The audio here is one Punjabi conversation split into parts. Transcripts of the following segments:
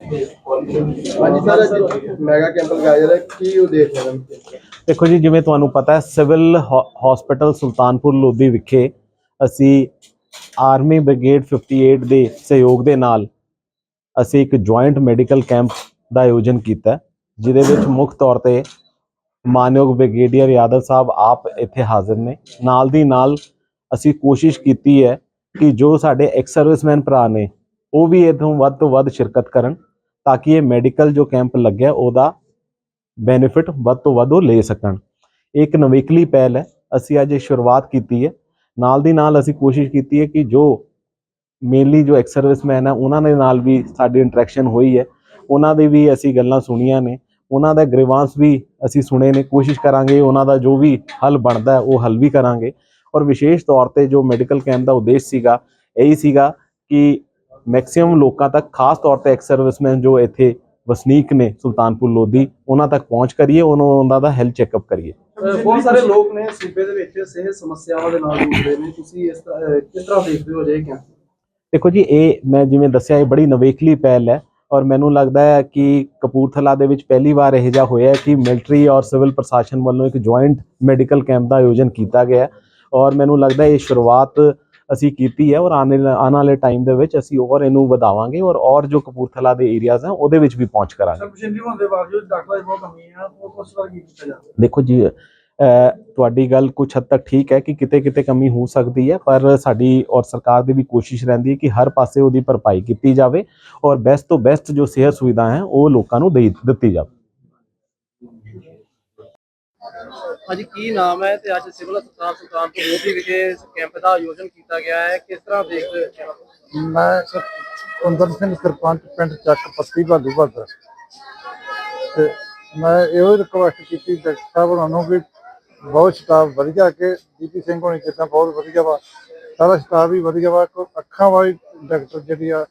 ਹਾਂਜੀ ਸਰ ਮੈਗਾ ਕੈਂਪ ਲਗਾਇਆ ਜਾ ਰਿਹਾ ਕੀ ਉਦੇਸ਼ ਹੈ? ਦੇਖੋ ਜੀ, ਜਿਵੇਂ ਤੁਹਾਨੂੰ ਪਤਾ ਹੈ, ਸਿਵਲ ਹਸਪੀਟਲ ਸੁਲਤਾਨਪੁਰ ਲੋਧੀ ਵਿਖੇ ਅਸੀਂ ਆਰਮੀ ਬ੍ਰਿਗੇਡ 58 ਦੇ ਸਹਿਯੋਗ ਦੇ ਨਾਲ ਅਸੀਂ ਇੱਕ ਜੁਆਇੰਟ ਮੈਡੀਕਲ ਕੈਂਪ ਦਾ ਆਯੋਜਨ ਕੀਤਾ ਜਿਹਦੇ ਵਿੱਚ ਮੁੱਖ ਤੌਰ ਤੇ ਮਾਨਯੋਗ ਬ੍ਰਿਗੇਡੀਅਰ ਯਾਦਵ ਸਾਹਿਬ ਆਪ ਇੱਥੇ ਹਾਜ਼ਰ ਨੇ। ਨਾਲ ਦੀ ਨਾਲ ਅਸੀਂ ਕੋਸ਼ਿਸ਼ ਕੀਤੀ ਹੈ ਕਿ ਜੋ ਸਾਡੇ ਐਕਸ ਸਰਵਿਸਮੈਨ ਭਰਾ ਨੇ, ਉਹ ਵੀ ਇਥੋਂ ਵੱਧ ਤੋਂ ਵੱਧ ਸ਼ਿਰਕਤ ਕਰਨ। ਤਾਂ ਕਿ ਇਹ ਮੈਡੀਕਲ ਜੋ ਕੈਂਪ ਲੱਗਿਆ, ਉਹਦਾ ਬੈਨੀਫਿਟ ਵੱਧ ਤੋਂ ਵੱਧ ਉਹ ਲੈ ਸਕਣ। ਇਹ ਇੱਕ ਨਵੇਕਲੀ ਪਹਿਲ ਹੈ, ਅਸੀਂ ਅੱਜ ਇਹ ਸ਼ੁਰੂਆਤ ਕੀਤੀ ਹੈ। ਨਾਲ ਦੀ ਨਾਲ ਅਸੀਂ ਕੋਸ਼ਿਸ਼ ਕੀਤੀ ਹੈ ਕਿ ਜੋ ਮੇਨਲੀ ਜੋ ਐਕਸ ਸਰਵਿਸਮੈਨ ਹੈ ਉਹਨਾਂ ਦੇ ਨਾਲ ਵੀ ਸਾਡੀ ਇੰਟਰੈਕਸ਼ਨ ਹੋਈ ਹੈ। ਉਹਨਾਂ ਦੇ ਵੀ ਅਸੀਂ ਗੱਲਾਂ ਸੁਣੀਆਂ ਨੇ। ਉਹਨਾਂ ਦਾ ਗ੍ਰੀਵਾਂਸ ਵੀ ਅਸੀਂ ਸੁਣੇ ਨੇ। ਕੋਸ਼ਿਸ਼ ਕਰਾਂਗੇ ਉਹਨਾਂ ਦਾ ਜੋ ਵੀ ਹੱਲ ਬਣਦਾ ਉਹ ਹੱਲ ਵੀ ਕਰਾਂਗੇ। ਔਰ ਵਿਸ਼ੇਸ਼ ਤੌਰ ਤੇ ਜੋ ਮੈਡੀਕਲ ਕੈਂਪ ਦਾ ਉਦੇਸ਼ ਸੀਗਾ, ਇਹੀ ਸੀਗਾ ਕਿ ਮੈਕਸਿਮਮ ਲੋਕਾਂ ਤੱਕ ਖਾਸ ਤੌਰ ਤੇ ਐਕਸ ਸਰਵਿਸਮੈਨ ਜੋ ਇੱਥੇ ਵਸਨੀਕ ਨੇ ਸੁਲਤਾਨਪੁਰ ਲੋਧੀ ਉਹਨਾਂ ਤੱਕ ਪਹੁੰਚ ਕਰੀਏ ਉਹਨਾਂ ਦਾ ਹੈਲਥ ਚੈੱਕਅਪ ਕਰੀਏ। ਬਹੁਤ ਸਾਰੇ ਲੋਕ ਨੇ ਸੂਬੇ ਦੇ ਵਿੱਚ ਸਿਹਤ ਸਮੱਸਿਆਵਾਂ ਦੇ ਨਾਲ ਜੂਝਦੇ ਨੇ। ਤੁਸੀਂ ਇਸ ਕਿਸ ਤਰ੍ਹਾਂ ਦੇਖਦੇ ਹੋ ਜੇ ਕੈਂਪ? ਦੇਖੋ ਜੀ ਇਹ ਮੈਂ ਜਿਵੇਂ ਦੱਸਿਆ ਇਹ ਬੜੀ ਨਵੇਕਲੀ ਪਹਿਲ ਹੈ ਔਰ ਮੈਨੂੰ ਲੱਗਦਾ ਹੈ ਕਿ ਕਪੂਰਥਲਾ ਦੇ ਵਿੱਚ ਪਹਿਲੀ ਵਾਰ ਇਹ ਜਿਹਾ ਹੋਇਆ ਹੈ ਕਿ ਮਿਲਟਰੀ ਔਰ ਸਿਵਲ ਪ੍ਰਸ਼ਾਸਨ ਵੱਲੋਂ ਇੱਕ ਜੁਆਇੰਟ ਮੈਡੀਕਲ ਕੈਂਪ ਦਾ ਆਯੋਜਨ ਕੀਤਾ ਗਿਆ ਔਰ ਮੈਨੂੰ ਲੱਗਦਾ ਹੈ ਇਹ ਸ਼ੁਰੂਆਤ ਅਸੀਂ ਕੀਤੀ ਹੈ ਔਰ ਆਉਣ ਵਾਲੇ ਟਾਈਮ ਦੇ ਵਿੱਚ ਅਸੀਂ ਔਰ ਇਹਨੂੰ ਵਧਾਵਾਂਗੇ ਔਰ ਔਰ ਜੋ ਕਪੂਰਥਲਾ ਦੇ ਏਰੀਆਜ਼ ਹਨ ਉਹਦੇ ਵਿੱਚ ਵੀ ਪਹੁੰਚ ਕਰਾਂਗੇ। ਸਰਪ੍ਰੈਜ਼ੈਂਟੇਟਿਵ ਹੋਣ ਦੇ ਬਾਵਜੂਦ ਡਾਕਟਰਾਂ ਦੀ ਬਹੁਤ ਕਮੀ ਹੈ ਉਹ ਕੁਝ ਵਾਰ ਕੀ ਕੀਤਾ ਜਾਵੇ ਦੇਖੋ ਜੀ ਤੁਹਾਡੀ ਗੱਲ ਕੁਝ ਹੱਦ ਤੱਕ ਠੀਕ ਹੈ ਕਿ ਕਿਤੇ ਕਿਤੇ ਕਮੀ ਹੋ ਸਕਦੀ ਹੈ ਪਰ ਸਾਡੀ ਔਰ ਸਰਕਾਰ ਦੀ ਵੀ ਕੋਸ਼ਿਸ਼ ਰਹਿੰਦੀ ਹੈ ਕਿ ਹਰ ਪਾਸੇ ਉਹਦੀ ਭਰਪਾਈ ਕੀਤੀ ਜਾਵੇ ਔਰ ਬੈਸਟ ਤੋਂ ਬੈਸਟ ਜੋ ਸਿਹਤ ਸੁਵਿਧਾ ਹੈ ਉਹ ਲੋਕਾਂ ਨੂੰ ਦਿੱਤੀ ਜਾਵੇ। ਅੱਜ ਕੀ ਨਾਮ ਹੈ ਤੇ ਅੱਜ ਸਿਵਲ ਹਸਪਤਾਲ ਸੁਲਤਾਨਪੁਰ ਲੋਧੀ ਵਿਖੇ ਕੈਂਪ ਦਾ ਆਯੋਜਨ ਕੀਤਾ ਗਿਆ ਹੈ? ਕਿਸ ਤਰ੍ਹਾਂ ਦੇਖਦੇ ਹੋ ਮੈਂ ਸਰ ਸਿੰਘ ਸਰਪੰਚ ਪਿੰਡ ਚੱਕ ਪੱਤੀ ਭਾਦੂ ਭਾਦਰ ਤੇ ਮੈਂ ਇਹੋ ਰਿਕੁਐਸਟ ਕੀਤੀ ਡਾਕਟਰ ਸਾਹਿਬ ਉਹਨਾਂ ਨੂੰ ਵੀ ਬਹੁਤ ਸਟਾਫ ਵਧੀਆ ਕਿ ਜੀਪੀ ਸਿੰਘ ਹੋਣੀ ਕਿਤਾ ਬਹੁਤ ਵਧੀਆ ਵਾ, ਸਾਰਾ ਸਟਾਫ ਵੀ ਵਧੀਆ ਵਾ ਅੱਖਾਂ ਵਾਲੀ ਡਾਕਟਰ ਜਿਹੜੀ ਆ,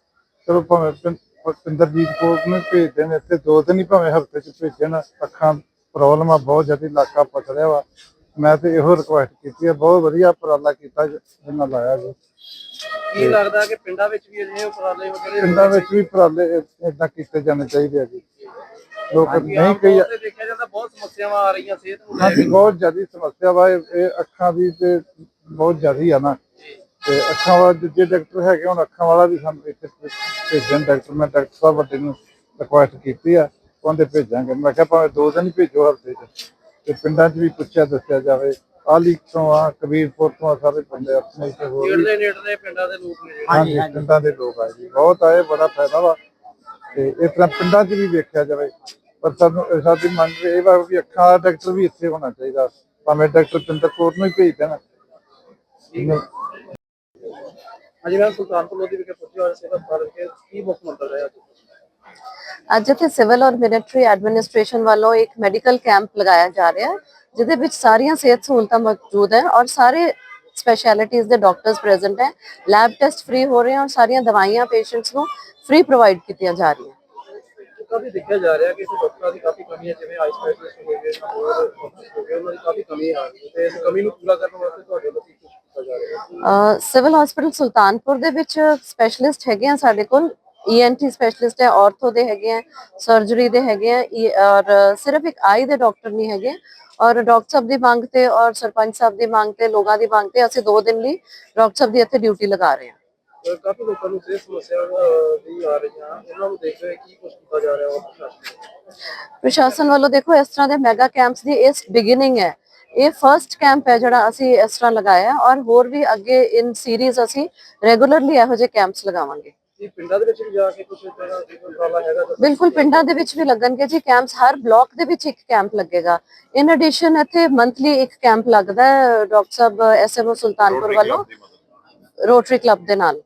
ਚਲੋ ਭਾਵੇਂ ਪਿੰ- ਪਿੰਦਰਜੀਤ ਕੋਲ ਨੂੰ ਭੇਜਦੇ ਨੇ ਇੱਥੇ ਦੋ ਦਿਨ ਹੀ ਭਾਵੇਂ ਹਫ਼ਤੇ ਚ ਭੇਜਣ, ਅੱਖਾਂ ਪ੍ਰੋਬਲਮ ਆ ਬਹੁਤ ਜ਼ਿਆਦਾ ਇਲਾਕਾ ਪਛੜਿਆ ਵਾ। ਮੈਂ ਤੇ ਇਹੋ ਰਿਕੁਐਸਟ ਕੀਤੀ ਹੈ ਬਹੁਤ ਵਧੀਆ ਉਪਰਾਲਾ ਕੀਤਾ ਜਿੰਨਾ ਲਾਇਆ ਜੀ। ਕੀ ਲੱਗਦਾ ਕਿ ਪਿੰਡਾਂ ਵਿੱਚ ਵੀ ਅਜਿਹੇ ਉਪਰਾਲੇ ਵਗੈਰੇ ਪਿੰਡਾਂ ਵਿੱਚ ਵੀ ਉਪਰਾਲੇ ਇਦਾਂ ਕੀਤੇ ਜਾਣੇ ਚਾਹੀਦੇ ਆ ਜੀ। ਲੋਕ ਨਹੀਂ ਕਈ ਦੇਖਿਆ ਜਾਂਦਾ ਬਹੁਤ ਸਮੱਸਿਆਵਾਂ ਆ ਰਹੀਆਂ ਸਿਹਤ ਨੂੰ ਲੈ ਕੇ। ਬਹੁਤ ਜ਼ਿਆਦਾ ਸਮੱਸਿਆ ਵਾ ਇਹ ਅੱਖਾਂ ਦੀ ਤੇ ਬਹੁਤ ਜ਼ਿਆਦਾ ਆ ਨਾ। ਤੇ ਅੱਖਾਂ ਵਾਲਾ ਦੂਜੇ ਡਾਕਟਰ ਹੈਗੇ ਹੁਣ ਅੱਖਾਂ ਵਾਲਾ ਵੀ ਸਾਨੂੰ ਇੱਥੇ ਭੇਜਣ ਡਾਕਟਰ ਮੈਂ ਡਾਕਟਰ ਸਾਹਿਬ ਵੱਡੇ ਨੂੰ ਰਿਕੁਐਸਟ ਕੀਤੀ ਆ। ਉਹਦੇ ਭੇਜਾਂਗੇ। ਮੈਂ ਕਿਹਾ ਭਾਵੇਂ ਦੋ ਦਿਨ ਹੀ ਭੇਜੋ ਹਫ਼ਤੇ 'ਚ। ਤੇ ਪਿੰਡਾਂ 'ਚ ਵੀ ਪੁੱਛਿਆ ਦੱਸਿਆ ਜਾਵੇ। ਆਲੀ ਤੋਂ ਆ ਕਬੀਰਪੁਰ ਤੋਂ ਆ ਸਾਰੇ ਬੰਦੇ ਆਪਣੇ ਇੱਥੇ ਹੋਰ ਵੀ ਨੇੜਲੇ ਨੇੜਲੇ ਪਿੰਡਾਂ ਦੇ ਲੋਕ ਨੇ ਜਿਹੜੇ। ਹਾਂਜੀ ਪਿੰਡਾਂ ਦੇ ਲੋਕ ਆ ਜੀ। ਬਹੁਤ ਆਏ ਬੜਾ ਫਾਇਦਾ ਵਾ। ਤੇ ਇਸ ਤਰ੍ਹਾਂ ਪਿੰਡਾਂ 'ਚ ਵੀ ਵੇਖਿਆ ਜਾਵੇ। ਪਰ ਸਾਨੂੰ ਸਾਡੀ ਮੰਗ ਇਹ ਵਾ ਵੀ ਅੱਖਾਂ ਦਾ ਡਾਕਟਰ ਵੀ ਇੱਥੇ ਹੋਣਾ ਚਾਹੀਦਾ। ਭਾਵੇਂ ਡਾਕਟਰ ਪਿੰਦਰ ਕੌਰ ਨੂੰ ਹੀ ਭੇਜ ਦੇਣ। ਹਾਂਜੀ ਮੈਂ ਸੁਲਤਾਨਪੁਰ ਲੋਧੀ ਵਿਖੇ ਸਿਹਤ ਹਸਪਤਾਲ ਵਿਖੇ ਕੀ ਮੁੱਖ ਮੰਤਵ ਰਿਹਾ ਅੱਜ? ਅੱਜ ਇੱਥੇ ਸਿਵਲ ਔਰ ਮਿਲਟਰੀ ਐਡਮਿਨਿਸਟ੍ਰੇਸ਼ਨ ਵੱਲੋਂ ਇੱਕ ਮੈਡੀਕਲ ਕੈਂਪ ਲਗਾਇਆ ਜਾ ਰਿਹਾ ਹੈ ਜਿਹਦੇ ਵਿੱਚ ਸਾਰੀਆਂ ਸਿਹਤ ਸਹੂਲਤਾਂ ਮੌਜੂਦ ਹੈ ਔਰ ਸਾਰੇ ਸਪੈਸ਼ਲਿਟੀਆਂ ਦੇ ਡਾਕਟਰਸ ਪ੍ਰੈਜ਼ੈਂਟ ਹੈ। ਲੈਬ ਟੈਸਟ ਫ੍ਰੀ ਹੋ ਰਹੇ ਹਨ ਔਰ ਸਾਰੀਆਂ ਦਵਾਈਆਂ ਪੇਸ਼ੈਂਟਸ ਨੂੰ ਫ੍ਰੀ ਪ੍ਰੋਵਾਈਡ ਕੀਤੀਆਂ ਜਾ ਰਹੀਆਂ। ਕਾਫੀ ਦੇਖਿਆ ਜਾ ਰਿਹਾ ਕਿ ਇਸ ਡਾਕਟਰਾਂ ਦੀ ਕਾਫੀ ਕਮੀ ਹੈ ਜਿਵੇਂ ਆਈ ਸਪੈਸ਼ਲਿਸਟ ਹੋ ਗਏ ਹੋਰ ਹੋ ਗਏ ਉਹਨਾਂ ਦੀ ਕਾਫੀ ਕਮੀ ਆ ਰਹੀ ਹੈ ਤੇ ਇਸ ਕਮੀ ਨੂੰ ਪੂਰਾ ਕਰਨ ਵਾਸਤੇ ਤੁਹਾਡੇ ਵੱਲੋਂ ਕੀ ਕੁਝ ਕੀਤਾ ਜਾ ਰਿਹਾ ਹੈ? ਸਿਵਲ ਹਸਪੀਟਲ ਸੁਲਤਾਨਪੁਰ ਦੇ ਵਿੱਚ ਸਪੈਸ਼ਲਿਸਟ ਹੈਗੇ ਆ ਸਾਡੇ ਕੋਲ। ਈਐਨਟੀ ਸਪੈਸ਼ਲਿਸਟ ਹੈ ਆਰਥੋ ਦੇ ਹੈਗੇ ਆ ਸਰਜਰੀ ਦੇ ਹੈਗੇ ਆ E- ਔਰ ਸਿਰਫ ਇੱਕ ਆਈ ਦੇ ਡਾਕਟਰ ਨਹੀਂ ਹੈਗੇ। ਔਰ ਡਾਕਟਰ ਸਾਹਿਬ ਦੀ ਮੰਗ ਤੇ ਔਰ ਸਰਪੰਚ ਸਾਹਿਬ ਦੀ ਮੰਗ ਤੇ ਲੋਕਾਂ ਦੀ ਮੰਗ ਤੇ ਅਸੀਂ ਦੋ ਦਿਨ ਲਈ ਡਾਕਟਰ ਸਾਹਿਬ ਦੀ ਇੱਥੇ ਡਿਊਟੀ ਲਗਾ ਰਹੇ ਹਾਂ। ਤੇ ਕਾਫੀ ਲੋਕਾਂ ਨੂੰ ਸਿਹਤ ਸਮੱਸਿਆ ਅਹ, ਵੀ ਆ ਰਹੀਆਂ। ਉਹਨਾਂ ਨੂੰ ਦੇਖਦੇ ਹੋਏ ਕੀ ਕੁਝ ਕੀਤਾ ਜਾ ਰਿਹਾ ਹੈ ਪ੍ਰਸ਼ਾਸਨ ਵੱਲੋਂ? ਪ੍ਰਸ਼ਾਸਨ ਵੱਲੋਂ ਦੇਖੋ ਇਸ ਤਰ੍ਹਾਂ ਦੇ ਮੈਗਾ ਕੈਂਪਸ ਦੀ ਇਸ ਬਿਗਿਨਿੰਗ ਹੈ। ਇਹ ਫਰਸਟ ਕੈਂਪ ਹੈ ਜਿਹੜਾ ਅਸੀਂ ਇਸ ਤਰ੍ਹਾਂ ਲਗਾਇਆ ਔਰ ਹੋਰ ਵੀ ਅੱਗੇ ਇਨ ਸੀਰੀਜ਼ ਅਸੀਂ ਰੈਗੂਲਰਲੀ ਇਹੋ ਜਿਹੇ ਕੈਂਪਸ ਲਗਾਵਾਂਗੇ। ਕੀ ਪਿੰਡਾਂ ਦੇ ਵਿੱਚ ਵੀ ਜਾ ਕੇ ਕੁਝ ਤਰ੍ਹਾਂ ਦੀ ਉਪਰਾਲਾ ਹੈਗਾ ਤਾਂ ਬਿਲਕੁਲ ਪਿੰਡਾਂ ਦੇ ਵਿੱਚ ਵੀ ਲੱਗਣਗੇ ਜੀ ਕੈਂਪਸ ਹਰ ਬਲਾਕ ਦੇ ਵਿੱਚ ਇੱਕ ਕੈਂਪ ਲੱਗੇਗਾ। ਇਨ ਐਡੀਸ਼ਨ ਇੱਥੇ ਮੰਥਲੀ ਇੱਕ ਕੈਂਪ ਲੱਗਦਾ ਹੈ ਡਾਕਟਰ ਸਾਹਿਬ ਐਸਐਮਓ ਸੁਲਤਾਨਪੁਰ ਵੱਲੋਂ। ਰੋਟਰੀ ਕਲੱਬ ਦੇ ਨਾਲ।